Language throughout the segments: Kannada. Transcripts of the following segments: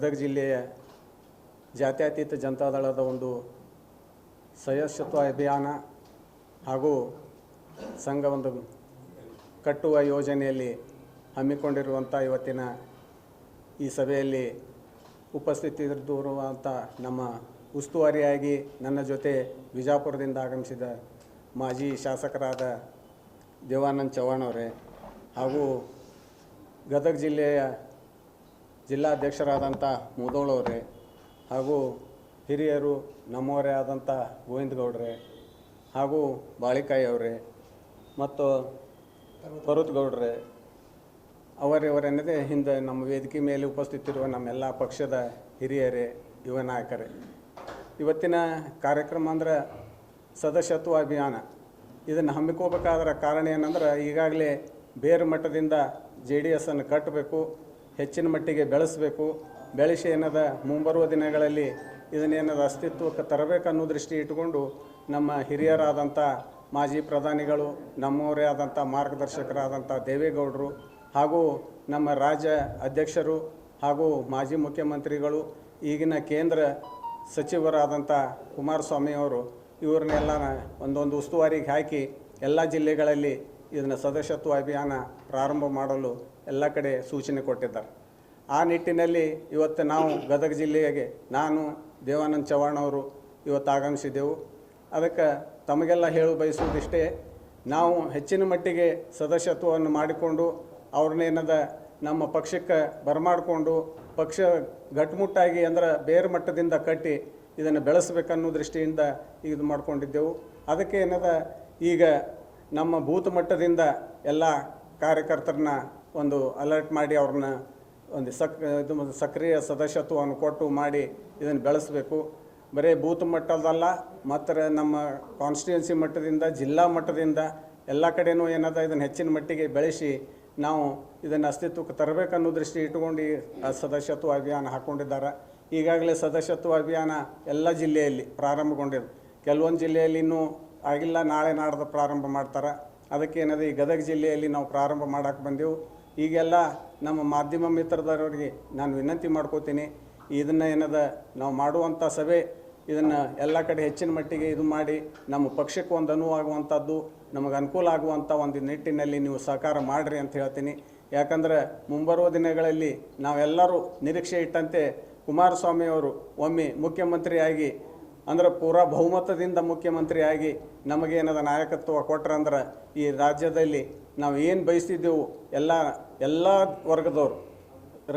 ಗದಗ ಜಿಲ್ಲೆಯ ಜಾತ್ಯತೀತ ಜನತಾದಳದ ಒಂದು ಸದಸ್ಯತ್ವ ಅಭಿಯಾನ ಹಾಗೂ ಸಂಘ ಒಂದು ಕಟ್ಟುವ ಯೋಜನೆಯಲ್ಲಿ ಹಮ್ಮಿಕೊಂಡಿರುವಂಥ ಇವತ್ತಿನ ಈ ಸಭೆಯಲ್ಲಿ ಉಪಸ್ಥಿತರಿರುವಂಥ ನಮ್ಮ ಉಸ್ತುವಾರಿಯಾಗಿ ನನ್ನ ಜೊತೆ ವಿಜಾಪುರದಿಂದ ಆಗಮಿಸಿದ ಮಾಜಿ ಶಾಸಕರಾದ ದೇವಾನಂದ್ ಚವ್ಹಾಣ್ ಅವರೇ ಹಾಗೂ ಗದಗ ಜಿಲ್ಲೆಯ ಜಿಲ್ಲಾಧ್ಯಕ್ಷರಾದಂಥ ಮುದೋಳವ್ರೆ ಹಾಗೂ ಹಿರಿಯರು ನಮ್ಮವರೇ ಆದಂಥ ಗೋವಿಂದ ಗೌಡ್ರೆ ಹಾಗೂ ಬಾಳಿಕಾಯಿ ಅವರೇ ಮತ್ತು ಗೌಡ್ರೆ ಅವರಿವರೆನ್ನದೇ ಹಿಂದೆ ನಮ್ಮ ವೇದಿಕೆ ಮೇಲೆ ಉಪಸ್ಥಿತಿರುವ ನಮ್ಮೆಲ್ಲ ಪಕ್ಷದ ಹಿರಿಯರೇ, ಯುವ ನಾಯಕರೇ. ಇವತ್ತಿನ ಕಾರ್ಯಕ್ರಮ ಅಂದ್ರೆ ಸದಸ್ಯತ್ವ ಅಭಿಯಾನ. ಇದನ್ನು ಹಮ್ಮಿಕೋಬೇಕಾದ್ರ ಕಾರಣ ಏನಂದ್ರೆ ಈಗಾಗಲೇ ಬೇರು ಮಟ್ಟದಿಂದ ಜೆ ಡಿ ಎಸ್ಸನ್ನು ಕಟ್ಟಬೇಕು. ಹೆಚ್ಚಿನ ಮಟ್ಟಿಗೆ ಬೆಳೆಸಬೇಕು. ಬೆಳೆಸಿ ಏನದ ಮುಂಬರುವ ದಿನಗಳಲ್ಲಿ ಇದನ್ನೇನದ ಅಸ್ತಿತ್ವಕ್ಕೆ ತರಬೇಕನ್ನೋ ದೃಷ್ಟಿ ಇಟ್ಟುಕೊಂಡು ನಮ್ಮ ಹಿರಿಯರಾದಂಥ ಮಾಜಿ ಪ್ರಧಾನಿಗಳು, ನಮ್ಮವರೇ ಆದಂಥ ಮಾರ್ಗದರ್ಶಕರಾದಂಥ ದೇವೇಗೌಡರು ಹಾಗೂ ನಮ್ಮ ರಾಜ್ಯ ಅಧ್ಯಕ್ಷರು ಹಾಗೂ ಮಾಜಿ ಮುಖ್ಯಮಂತ್ರಿಗಳು, ಈಗಿನ ಕೇಂದ್ರ ಸಚಿವರಾದಂಥ ಕುಮಾರಸ್ವಾಮಿಯವರು ಇವ್ರನ್ನೆಲ್ಲ ಒಂದೊಂದು ಉಸ್ತುವಾರಿಗೆ ಹಾಕಿ ಎಲ್ಲ ಜಿಲ್ಲೆಗಳಲ್ಲಿ ಇದನ್ನು ಸದಸ್ಯತ್ವ ಅಭಿಯಾನ ಪ್ರಾರಂಭ ಮಾಡಲು ಎಲ್ಲ ಕಡೆ ಸೂಚನೆ ಕೊಟ್ಟಿದ್ದಾರೆ. ಆ ನಿಟ್ಟಿನಲ್ಲಿ ಇವತ್ತು ನಾವು ಗದಗ ಜಿಲ್ಲೆಗೆ, ನಾನು ದೇವಾನಂದ್ ಚವ್ಹಾಣ್ ಅವರು ಇವತ್ತು ಆಗಮಿಸಿದ್ದೆವು. ಅದಕ್ಕೆ ತಮಗೆಲ್ಲ ಹೇಳು ಬಯಸುವುದಿಷ್ಟೇ, ನಾವು ಹೆಚ್ಚಿನ ಮಟ್ಟಿಗೆ ಸದಸ್ಯತ್ವವನ್ನು ಮಾಡಿಕೊಂಡು ಅವ್ರನ್ನೇನದ ನಮ್ಮ ಪಕ್ಷಕ್ಕೆ ಬರಮಾಡಿಕೊಂಡು ಪಕ್ಷ ಗಟ್ಟುಮುಟ್ಟಾಗಿ ಅಂದ್ರೆ ಬೇರೆ ಮಟ್ಟದಿಂದ ಕಟ್ಟಿ ಇದನ್ನು ಬೆಳೆಸಬೇಕನ್ನೋ ದೃಷ್ಟಿಯಿಂದ ಇದು ಮಾಡ್ಕೊಂಡಿದ್ದೆವು. ಅದಕ್ಕೆ ಏನದ ಈಗ ನಮ್ಮ ಬೂತ್ ಮಟ್ಟದಿಂದ ಎಲ್ಲ ಕಾರ್ಯಕರ್ತರನ್ನ ಒಂದು ಅಲರ್ಟ್ ಮಾಡಿ ಅವ್ರನ್ನ ಒಂದು ಸಕ್, ಇದು ಸಕ್ರಿಯ ಸದಸ್ಯತ್ವವನ್ನು ಕೊಟ್ಟು ಮಾಡಿ ಇದನ್ನು ಬೆಳೆಸಬೇಕು. ಬರೀ ಬೂತ್ ಮಟ್ಟದಲ್ಲ, ಮಾತ್ರ ನಮ್ಮ ಕಾನ್ಸ್ಟಿಟ್ಯೂನ್ಸಿ ಮಟ್ಟದಿಂದ, ಜಿಲ್ಲಾ ಮಟ್ಟದಿಂದ ಎಲ್ಲ ಕಡೆಯೂ ಏನದ, ಇದನ್ನು ಹೆಚ್ಚಿನ ಮಟ್ಟಿಗೆ ಬೆಳೆಸಿ ನಾವು ಇದನ್ನು ಅಸ್ತಿತ್ವಕ್ಕೆ ತರಬೇಕನ್ನೋ ದೃಷ್ಟಿ ಇಟ್ಟುಕೊಂಡು ಆ ಸದಸ್ಯತ್ವ ಅಭಿಯಾನ ಹಾಕ್ಕೊಂಡಿದ್ದಾರೆ ಈಗಾಗಲೇ ಸದಸ್ಯತ್ವ ಅಭಿಯಾನ ಎಲ್ಲ ಜಿಲ್ಲೆಯಲ್ಲಿ ಪ್ರಾರಂಭಗೊಂಡಿದೆ. ಕೆಲವೊಂದು ಜಿಲ್ಲೆಯಲ್ಲಿ ಇನ್ನೂ ಆಗಿಲ್ಲ, ನಾಳೆ ನಾಡ್ದು ಪ್ರಾರಂಭ ಮಾಡ್ತಾರೆ. ಅದಕ್ಕೆ ಏನದ, ಈ ಗದಗ ಜಿಲ್ಲೆಯಲ್ಲಿ ನಾವು ಪ್ರಾರಂಭ ಮಾಡಕ್ಕೆ ಬಂದೆವು. ಈಗೆಲ್ಲ ನಮ್ಮ ಮಾಧ್ಯಮ ಮಿತ್ರದವರಿಗೆ ನಾನು ವಿನಂತಿ ಮಾಡ್ಕೋತೀನಿ, ಇದನ್ನು ಏನದ ನಾವು ಮಾಡುವಂಥ ಸಭೆ, ಇದನ್ನು ಎಲ್ಲ ಕಡೆ ಹೆಚ್ಚಿನ ಮಟ್ಟಿಗೆ ಇದು ಮಾಡಿ, ನಮ್ಮ ಪಕ್ಷಕ್ಕೆ ಒಂದು ಅನುವಾಗುವಂಥದ್ದು ನಮಗೆ ಅನುಕೂಲ ಆಗುವಂಥ ಒಂದು ನಿಟ್ಟಿನಲ್ಲಿ ನೀವು ಸಹಕಾರ ಮಾಡಿರಿ ಅಂತ ಹೇಳ್ತೀನಿ. ಯಾಕಂದ್ರೆ ಮುಂಬರುವ ದಿನಗಳಲ್ಲಿ ನಾವೆಲ್ಲರೂ ನಿರೀಕ್ಷೆ ಇಟ್ಟಂತೆ ಕುಮಾರಸ್ವಾಮಿಯವರು ಒಮ್ಮೆ ಮುಖ್ಯಮಂತ್ರಿಯಾಗಿ, ಅಂದ್ರೆ ಪೂರಾ ಬಹುಮತದಿಂದ ಮುಖ್ಯಮಂತ್ರಿಯಾಗಿ ನಮಗೇನದ ನಾಯಕತ್ವ ಕೊಟ್ರಂದ್ರೆ ಈ ರಾಜ್ಯದಲ್ಲಿ ನಾವು ಏನು ಬಯಸ್ತಿದ್ದೆವು, ಎಲ್ಲ ಎಲ್ಲ ವರ್ಗದವರು,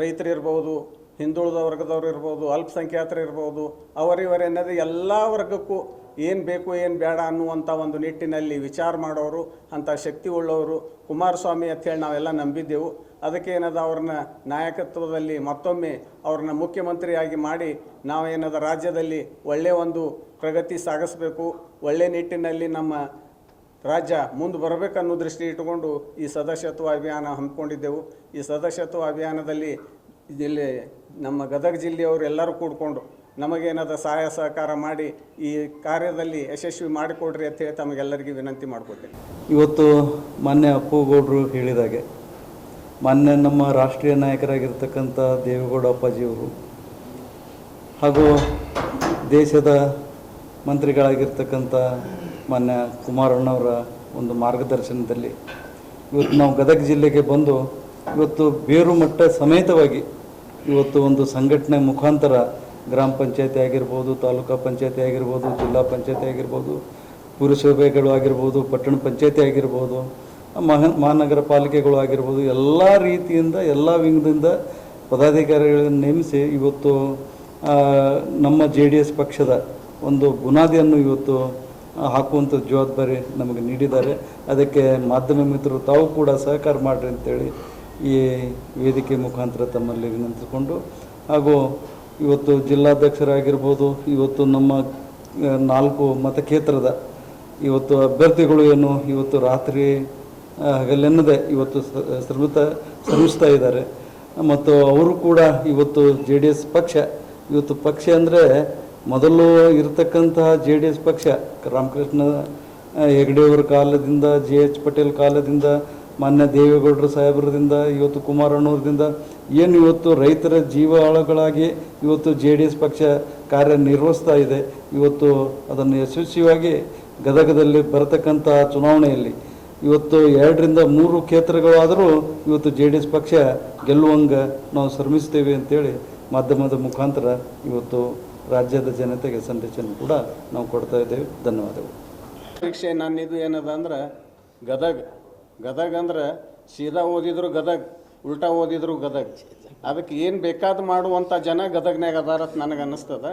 ರೈತರು ಇರ್ಬೋದು, ಹಿಂದುಳಿದ ವರ್ಗದವ್ರು ಇರ್ಬೋದು, ಅಲ್ಪಸಂಖ್ಯಾತರು ಇರ್ಬೋದು ಅವರಿವರೆನ್ನದು ಎಲ್ಲ ವರ್ಗಕ್ಕೂ ಏನು ಬೇಕು ಏನು ಬೇಡ ಅನ್ನುವಂಥ ಒಂದು ನಿಟ್ಟಿನಲ್ಲಿ ವಿಚಾರ ಮಾಡೋರು ಅಂಥ ಶಕ್ತಿ ಉಳ್ಳವರು ಕುಮಾರಸ್ವಾಮಿ ಅಂತೇಳಿ ನಾವೆಲ್ಲ ನಂಬಿದ್ದೆವು. ಅದಕ್ಕೆ ಏನದ ಅವ್ರನ್ನ ನಾಯಕತ್ವದಲ್ಲಿ ಮತ್ತೊಮ್ಮೆ ಅವ್ರನ್ನ ಮುಖ್ಯಮಂತ್ರಿಯಾಗಿ ಮಾಡಿ ನಾವೇನದ ರಾಜ್ಯದಲ್ಲಿ ಒಳ್ಳೆಯ ಒಂದು ಪ್ರಗತಿ ಸಾಗಿಸಬೇಕು ಒಳ್ಳೆಯ ನಿಟ್ಟಿನಲ್ಲಿ ನಮ್ಮ ರಾಜ್ಯ ಮುಂದೆ ಬರಬೇಕನ್ನೋ ದೃಷ್ಟಿ ಇಟ್ಟುಕೊಂಡು ಈ ಸದಸ್ಯತ್ವ ಅಭಿಯಾನ ಹಮ್ಮಿಕೊಂಡಿದ್ದೆವು. ಈ ಸದಸ್ಯತ್ವ ಅಭಿಯಾನದಲ್ಲಿ ಇಲ್ಲಿ ನಮ್ಮ ಗದಗ ಜಿಲ್ಲೆಯವರು ಎಲ್ಲರೂ ಕೂಡಿಕೊಂಡು ನಮಗೇನಾದ ಸಹಾಯ ಸಹಕಾರ ಮಾಡಿ ಈ ಕಾರ್ಯದಲ್ಲಿ ಯಶಸ್ವಿ ಮಾಡಿಕೊಡ್ರಿ ಅಂತ ಹೇಳಿ ತಮಗೆಲ್ಲರಿಗೂ ವಿನಂತಿ ಮಾಡ್ಕೊತೀನಿ ಇವತ್ತು ಮಾನ್ಯ ಅಪ್ಪುಗೌಡರು ಹೇಳಿದಾಗೆ ಮಾನ್ಯ ನಮ್ಮ ರಾಷ್ಟ್ರೀಯ ನಾಯಕರಾಗಿರ್ತಕ್ಕಂಥ ದೇವೇಗೌಡ ಅಪ್ಪಾಜಿಯವರು ಹಾಗೂ ದೇಶದ ಮಂತ್ರಿಗಳಾಗಿರ್ತಕ್ಕಂಥ ಮಾನ್ಯ ಕುಮಾರಣ್ಣವರ ಒಂದು ಮಾರ್ಗದರ್ಶನದಲ್ಲಿ ಇವತ್ತು ನಾವು ಗದಗ ಜಿಲ್ಲೆಗೆ ಬಂದು ಇವತ್ತು ಬೇರು ಮಟ್ಟ ಸಮೇತವಾಗಿ ಇವತ್ತು ಒಂದು ಸಂಘಟನೆ ಮುಖಾಂತರ ಗ್ರಾಮ ಪಂಚಾಯತಿ ಆಗಿರ್ಬೋದು, ತಾಲೂಕಾ ಪಂಚಾಯತಿ ಆಗಿರ್ಬೋದು, ಜಿಲ್ಲಾ ಪಂಚಾಯತಿ ಆಗಿರ್ಬೋದು, ಪುರಸಭೆಗಳು ಆಗಿರ್ಬೋದು, ಪಟ್ಟಣ ಪಂಚಾಯತಿ ಆಗಿರ್ಬೋದು, ಮಹ, ಮಹಾನಗರ ಪಾಲಿಕೆಗಳು ಆಗಿರ್ಬೋದು, ಎಲ್ಲ ರೀತಿಯಿಂದ, ಎಲ್ಲ ವಿಂಗದಿಂದ ಪದಾಧಿಕಾರಿಗಳನ್ನು ನೇಮಿಸಿ ಇವತ್ತು ನಮ್ಮ ಜೆ ಪಕ್ಷದ ಒಂದು ಬುನಾದಿಯನ್ನು ಇವತ್ತು ಹಾಕುವಂಥ ಜವಾಬ್ದಾರಿ ನಮಗೆ ನೀಡಿದ್ದಾರೆ. ಅದಕ್ಕೆ ಮಾಧ್ಯಮ ಮಿತ್ರರು ತಾವು ಕೂಡ ಸಹಕಾರ ಮಾಡಿರಿ ಅಂತೇಳಿ ಈ ವೇದಿಕೆ ಮುಖಾಂತರ ತಮ್ಮಲ್ಲಿ ವಿನಂತಿಸಿಕೊಂಡು, ಹಾಗೂ ಇವತ್ತು ಜಿಲ್ಲಾಧ್ಯಕ್ಷರಾಗಿರ್ಬೋದು, ಇವತ್ತು ನಮ್ಮ ನಾಲ್ಕು ಮತಕ್ಷೇತ್ರದ ಇವತ್ತು ಅಭ್ಯರ್ಥಿಗಳು ಏನು, ಇವತ್ತು ರಾತ್ರಿ ಹಗಲೆನ್ನದೆ ಇವತ್ತು ಶ್ರಮಿತ ಶ್ರಮಿಸ್ತಾ ಇದ್ದಾರೆ. ಮತ್ತು ಅವರು ಕೂಡ ಇವತ್ತು ಜೆ ಪಕ್ಷ, ಇವತ್ತು ಪಕ್ಷ ಅಂದರೆ ಮೊದಲು ಇರತಕ್ಕಂತಹ ಜೆ ಡಿ ಎಸ್ ಪಕ್ಷ, ರಾಮಕೃಷ್ಣ ಹೆಗಡೆಯವರ ಕಾಲದಿಂದ, ಜೆ ಎಚ್ ಪಟೇಲ್ ಕಾಲದಿಂದ, ಮಾನ್ಯ ದೇವೇಗೌಡರ ಸಾಹೇಬರದಿಂದ, ಇವತ್ತು ಕುಮಾರಣ್ಣವ್ರದಿಂದ, ಏನು ಇವತ್ತು ರೈತರ ಜೀವಾಳಗಳಾಗಿ ಇವತ್ತು ಜೆ ಡಿ ಎಸ್ ಪಕ್ಷ ಕಾರ್ಯನಿರ್ವಹಿಸ್ತಾ ಇದೆ, ಇವತ್ತು ಅದನ್ನು ಯಶಸ್ವಿಯಾಗಿ ಗದಗದಲ್ಲಿ ಬರತಕ್ಕಂಥ ಚುನಾವಣೆಯಲ್ಲಿ. ಇವತ್ತು ಎರಡರಿಂದ ಮೂರು ಕ್ಷೇತ್ರಗಳಾದರೂ ಇವತ್ತು ಜೆ ಡಿ ಎಸ್ ಪಕ್ಷ ಗೆಲ್ಲುವಂಗೆ ನಾವು ಶ್ರಮಿಸ್ತೇವೆ ಅಂತೇಳಿ ಮಾಧ್ಯಮದ ಮುಖಾಂತರ ಇವತ್ತು ರಾಜ್ಯದ ಜನತೆಗೆ ಸಂದೇಶನ ಕೂಡ ನಾವು ಕೊಡ್ತಾ ಇದ್ದೇವೆ. ಧನ್ಯವಾದಗಳು. ಪರೀಕ್ಷೆ ನನ್ನಿದು ಏನದ ಅಂದ್ರೆ ಗದಗ. ಗದಗ ಅಂದ್ರೆ ಸೀದಾ ಓದಿದ್ರು ಗದಗ, ಉಲ್ಟಾ ಓದಿದ್ರು ಗದಗ. ಅದಕ್ಕೆ ಏನು ಬೇಕಾದ ಮಾಡುವಂಥ ಜನ ಗದಗ್ನಾಗ ಅದಾರತ್ ನನಗೆ ಅನ್ನಿಸ್ತದ.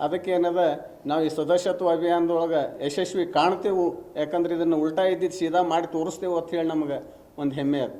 ಅದಕ್ಕೆ ಏನದ, ನಾವು ಈ ಸದಸ್ಯತ್ವ ಅಭಿಯಾನದೊಳಗೆ ಯಶಸ್ವಿ ಕಾಣ್ತೇವು. ಯಾಕಂದ್ರೆ ಇದನ್ನು ಉಲ್ಟಾ ಇದ್ದಿದ್ದು ಸೀದಾ ಮಾಡಿ ತೋರಿಸ್ತೇವೆ ಅಂತ ಹೇಳಿ ನಮಗೆ ಒಂದು ಹೆಮ್ಮೆ ಅದು.